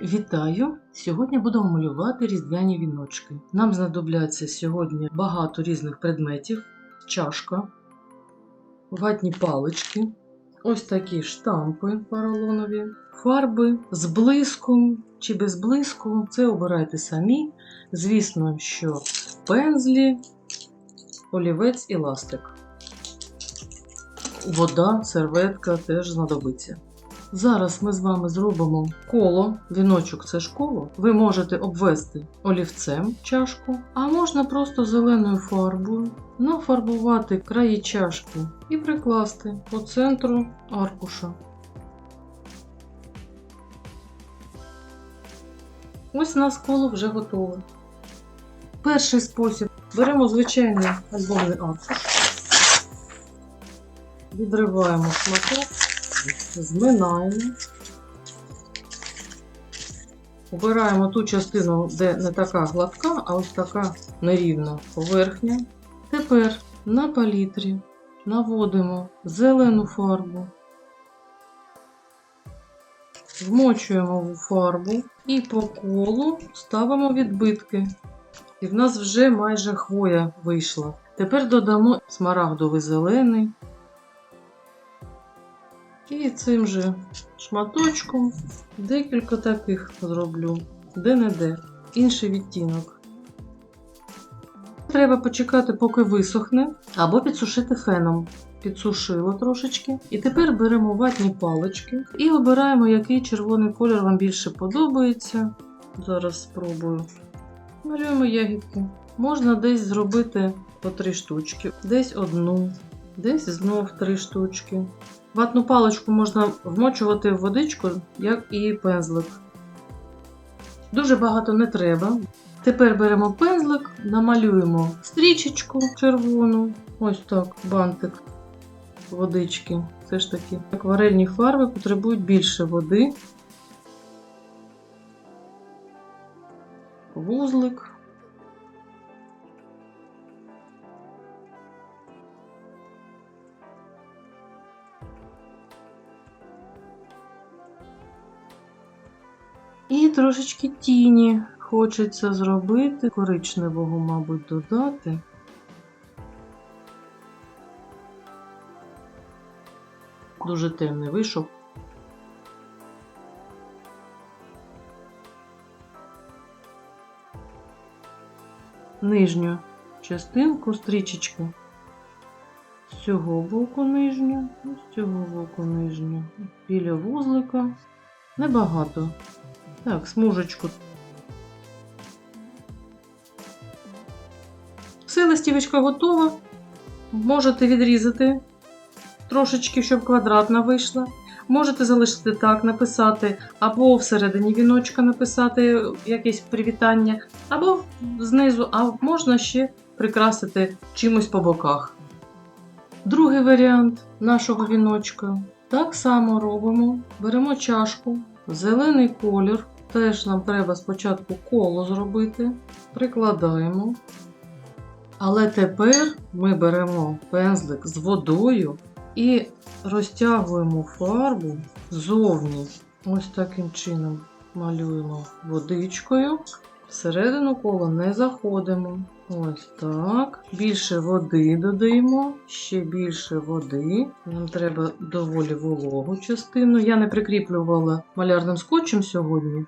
Вітаю! Сьогодні будемо малювати різдвяні віночки. Нам знадобляться сьогодні багато різних предметів: чашка, ватні палички, ось такі штампи поролонові, фарби з блиском чи без блиску. Це обирайте самі. Звісно, що пензлі, олівець і ластик. Вода, серветка теж знадобиться. Зараз ми з вами зробимо коло, віночок це ж коло. Ви можете обвести олівцем чашку, а можна просто зеленою фарбою нафарбувати краї чашки і прикласти по центру аркуша. Ось у нас коло вже готове. Перший спосіб беремо звичайний альбомний аркуш, відриваємо шматок зминаємо. Обираємо ту частину, де не така гладка, а ось така нерівна поверхня. Тепер на палітрі наводимо зелену фарбу, вмочуємо в фарбу і по колу ставимо відбитки. І в нас вже майже хвоя вийшла. Тепер додамо смарагдовий зелений. І цим же шматочком декілька таких зроблю, де-не-де, інший відтінок. Треба почекати, поки висохне, або підсушити феном. Підсушило трошечки. І тепер беремо ватні палички і обираємо, який червоний колір вам більше подобається. Зараз спробую. Малюємо ягідки. Можна десь зробити по три штучки, десь одну, десь знов три штучки. Ватну паличку можна вмочувати в водичку, як і пензлик. Дуже багато не треба. Тепер беремо пензлик, намалюємо стрічечку червону, ось так, бантик водички. Все ж таки, акварельні фарби потребують більше води. Вузлик. І трошечки тіні хочеться зробити, коричневого, мабуть, додати. Дуже темний вийшов. Нижню частинку стрічечки. З цього боку нижню, з цього боку нижню. Біля вузлика. Небагато. Так, смужечку. Все, листівочка готова. Можете відрізати трошечки, щоб квадратна вийшла. Можете залишити так, написати, або всередині віночка написати якесь привітання, або знизу, а можна ще прикрасити чимось по боках. Другий варіант нашого віночка. Так само робимо. Беремо чашку, зелений колір. Теж нам треба спочатку коло зробити, прикладаємо. Але тепер ми беремо пензлик з водою і розтягуємо фарбу ззовні. Ось таким чином малюємо водичкою. Всередину кола не заходимо. Ось так. Більше води додаємо, ще більше води. Нам треба доволі вологу частину. Я не прикріплювала малярним скотчем сьогодні.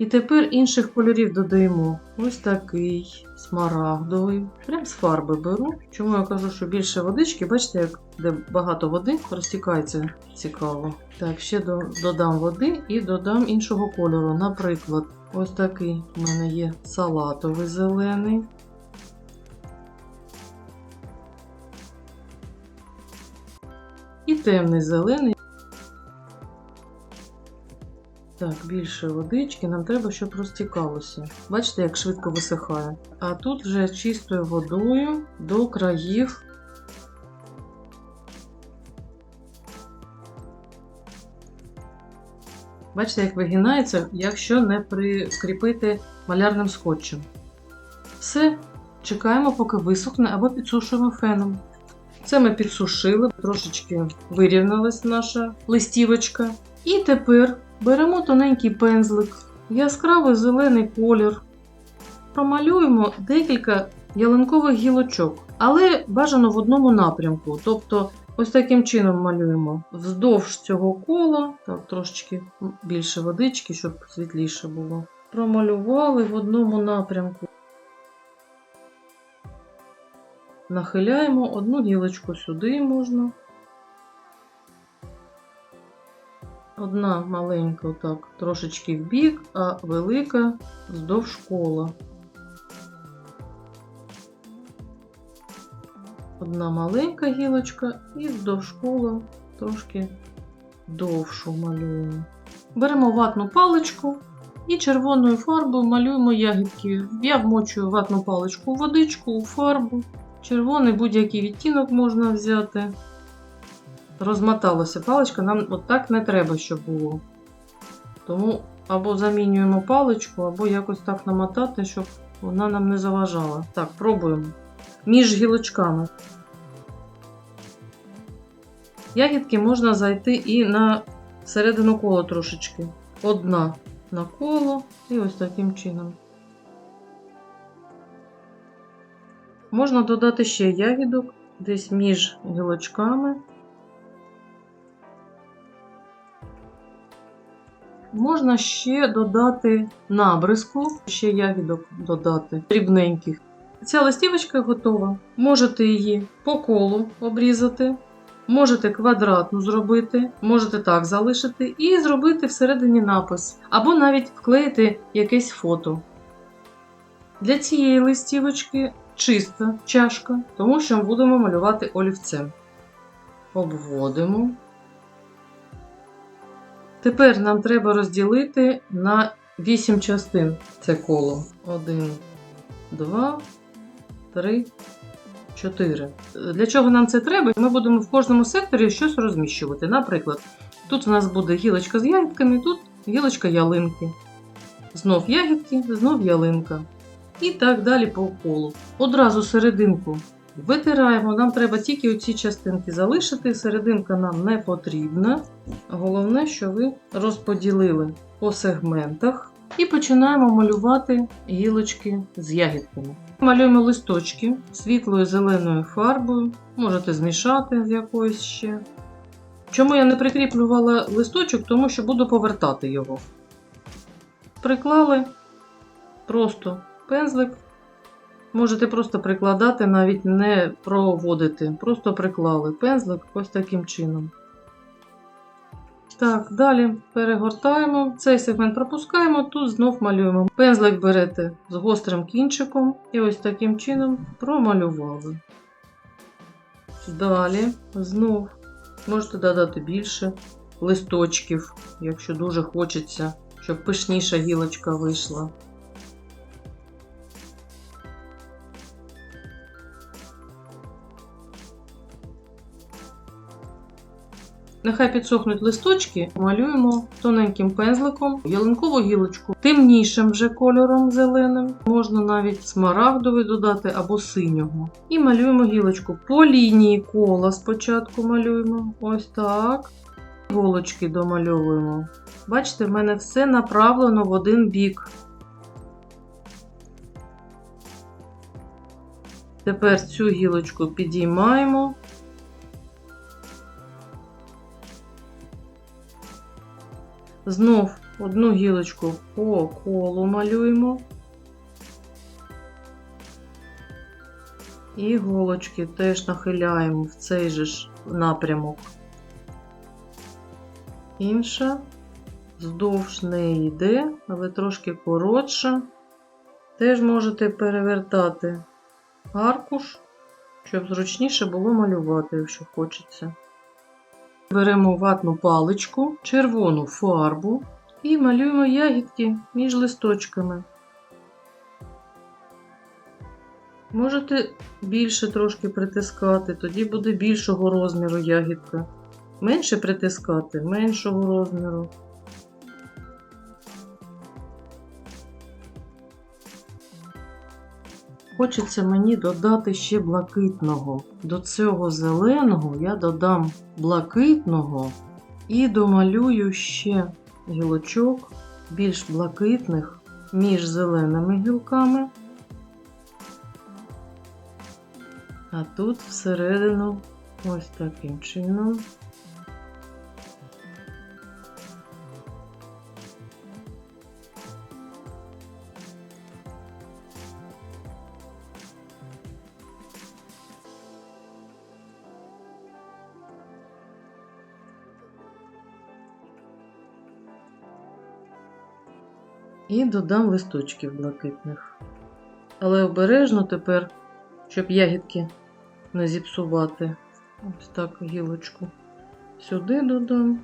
І тепер інших кольорів додаємо. Ось такий смарагдовий. Прям з фарби беру. Чому я кажу, що більше водички, бачите, як де багато води розтікається цікаво. Так, ще до- додам води і додам іншого кольору. Наприклад, ось такий у мене є салатовий зелений. І темний зелений. Так, більше водички. Нам треба, щоб розтікалося. Бачите, як швидко висихає. А тут вже чистою водою до країв. Бачите, як вигинається, якщо не прикріпити малярним скотчем. Все, чекаємо, поки висохне або підсушуємо феном. Це ми підсушили, трошечки вирівнялась наша листівочка. І тепер беремо тоненький пензлик, яскравий зелений колір. Промалюємо декілька ялинкових гілочок, але бажано в одному напрямку. Тобто, ось таким чином малюємо вздовж цього кола, так, трошечки більше водички, щоб світліше було. Промалювали в одному напрямку. Нахиляємо одну гілочку сюди можна. Одна маленька, так, трошечки в бік, а велика вздовж кола. Одна маленька гілочка і вздовж кола трошки довшу малюємо. Беремо ватну паличку і червоною фарбою малюємо ягідки. Я вмочую ватну паличку у водичку, у фарбу. Червоний будь-який відтінок можна взяти. Розмоталася паличка, нам отак не треба, щоб було. Тому або замінюємо паличку, або якось так намотати, щоб вона нам не заважала. Так, пробуємо. Між гілочками. Ягідки можна зайти і на середину кола трошечки. Одна на коло і ось таким чином. Можна додати ще ягідок десь між гілочками. Можна ще додати набризку, ще ягідок додати дрібненьких. Ця листівочка готова. Можете її по колу обрізати, можете квадратну зробити, можете так залишити і зробити всередині напис, або навіть вклеїти якесь фото. Для цієї листівочки чиста чашка, тому що ми будемо малювати олівцем. Обводимо. Тепер нам треба розділити на 8 частин це коло. 1, 2, 3, 4. Для чого нам це треба? Ми будемо в кожному секторі щось розміщувати. Наприклад, тут у нас буде гілочка з ягідками, тут гілочка ялинки. Знов ягідки, знов ялинка. І так далі по колу. Одразу серединку витираємо. Нам треба тільки оці частинки залишити. Серединка нам не потрібна. Головне, що ви розподілили по сегментах. І починаємо малювати гілочки з ягідками. Малюємо листочки світлою зеленою фарбою. Можете змішати з якоюсь ще. Чому я не прикріплювала листочок, тому що буду повертати його. Приклали просто пензлик. Можете просто прикладати, навіть не проводити. Просто приклали пензлик ось таким чином. Так, далі перегортаємо. Цей сегмент пропускаємо, тут знов малюємо. Пензлик берете з гострим кінчиком і ось таким чином промалювали. Далі знов можете додати більше листочків, якщо дуже хочеться, щоб пишніша гілочка вийшла. Нехай підсохнуть листочки, малюємо тоненьким пензликом ялинкову гілочку, темнішим вже кольором зеленим, можна навіть смарагдовий додати або синього. І малюємо гілочку по лінії кола спочатку малюємо. Ось так. Голочки домальовуємо. Бачите, в мене все направлено в один бік. Тепер цю гілочку підіймаємо. Знов одну гілочку по колу малюємо. І голочки теж нахиляємо в цей же ж напрямок. Інша вздовж неї йде, але трошки коротша. Теж можете перевертати аркуш, щоб зручніше було малювати, якщо хочеться. Беремо ватну паличку, червону фарбу і малюємо ягідки між листочками. Можете більше трошки притискати, тоді буде більшого розміру ягідка. Менше притискати, меншого розміру. Хочеться мені додати ще блакитного. До цього зеленого я додам блакитного і домалюю ще гілочок більш блакитних між зеленими гілками. А тут всередину ось таким чином. І додам листочків блакитних. Але обережно тепер, щоб ягідки не зіпсувати. Ось так гілочку. Сюди додам.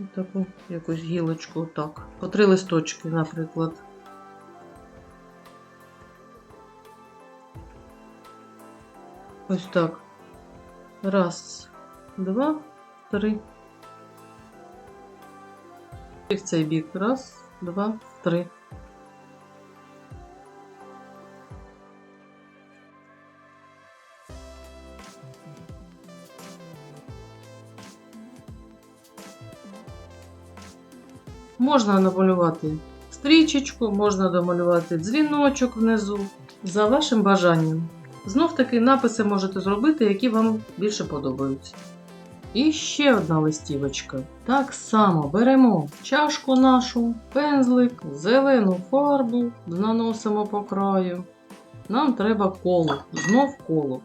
І таку якусь гілочку, отак. По три листочки, наприклад. Ось так. Раз, два, три. І в цей бік. Раз, два, три. Можна намалювати стрічечку, можна домалювати дзвіночок внизу. За вашим бажанням. Знов таки написи можете зробити, які вам більше подобаються. І ще одна листівочка. Так само беремо чашку нашу, пензлик, зелену фарбу, наносимо по краю. Нам треба коло, знов коло.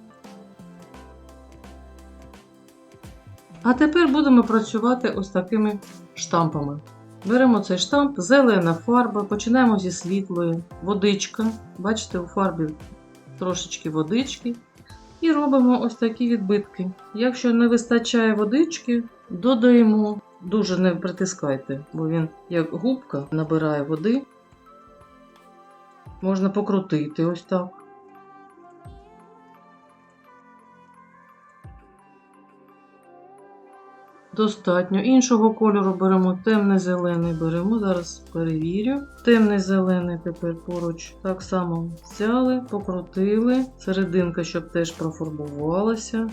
А тепер будемо працювати ось такими штампами. Беремо цей штамп, зелена фарба, починаємо зі світлої, водичка. Бачите, у фарбі трошечки водички. І робимо ось такі відбитки. Якщо не вистачає водички, додаємо, дуже не притискайте, бо він, як губка, набирає води. Можна покрутити ось так. Достатньо. Іншого кольору беремо темний зелений беремо. Зараз перевірю. Темний зелений тепер поруч так само взяли, покрутили. Серединка, щоб теж профарбувалася.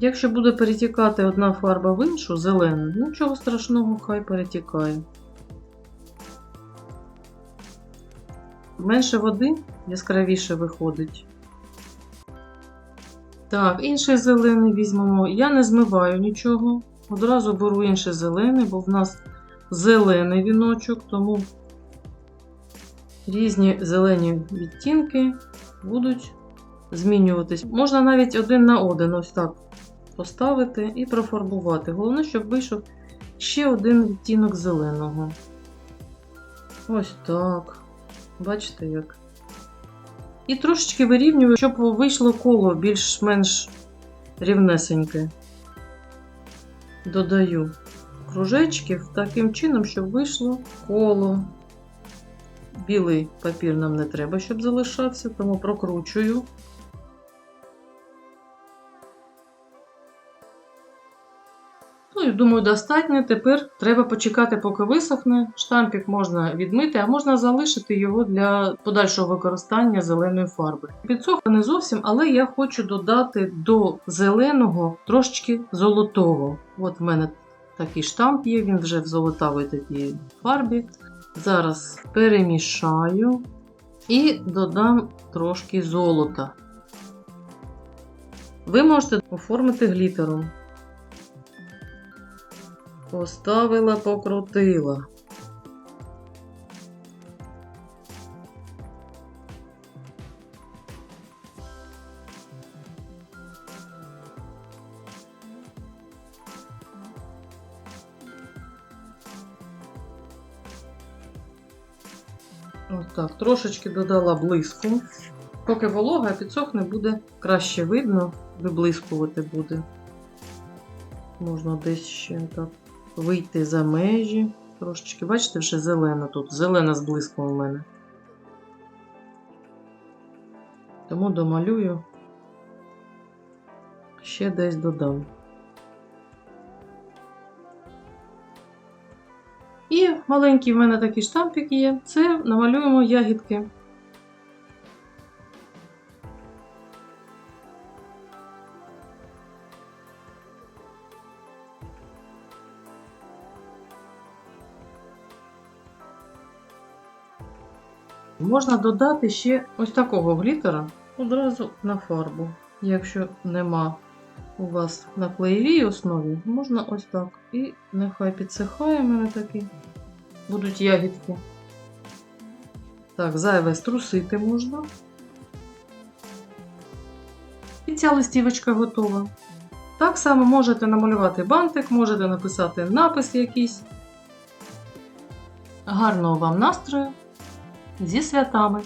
Якщо буде перетікати одна фарба в іншу, зелена, нічого страшного, хай перетікає. Менше води яскравіше виходить. Так, інший зелений візьмемо. Я не змиваю нічого. Одразу беру інший зелений, бо в нас зелений віночок, тому різні зелені відтінки будуть змінюватись. Можна навіть один на один ось так поставити і профарбувати. Головне, щоб вийшов ще один відтінок зеленого. Ось так. Бачите як? І трошечки вирівнюю, щоб вийшло коло більш-менш рівнесеньке додаю кружечків таким чином, щоб вийшло коло. Білий папір нам не треба, щоб залишався, тому прокручую. Ну думаю, достатньо. Тепер треба почекати, поки висохне. Штампік можна відмити, а можна залишити його для подальшого використання зеленої фарби. Підсохне не зовсім, але я хочу додати до зеленого трошечки золотого. От в мене такий штамп є, він вже в золотавій такій фарбі. Зараз перемішаю і додам трошки золота. Ви можете оформити глітером. Поставила, покрутила. Ось так, трошечки додала блиску. Поки волога підсохне, буде краще видно, виблискувати буде. Можна десь ще так вийти за межі. Трошечки, бачите, вже зелена тут. Зелена з блиском у мене. Тому домалюю. Ще десь додам. І маленький в мене такий штампик є. Це намалюємо ягідки. Можна додати ще ось такого глітера одразу на фарбу. Якщо нема у вас на клеєвій основі, можна ось так. І нехай підсихає в мене такі. Будуть ягідки. Так, зайве струсити можна. І ця листівочка готова. Так само можете намалювати бантик, можете написати напис якийсь. Гарного вам настрою! Зі святами!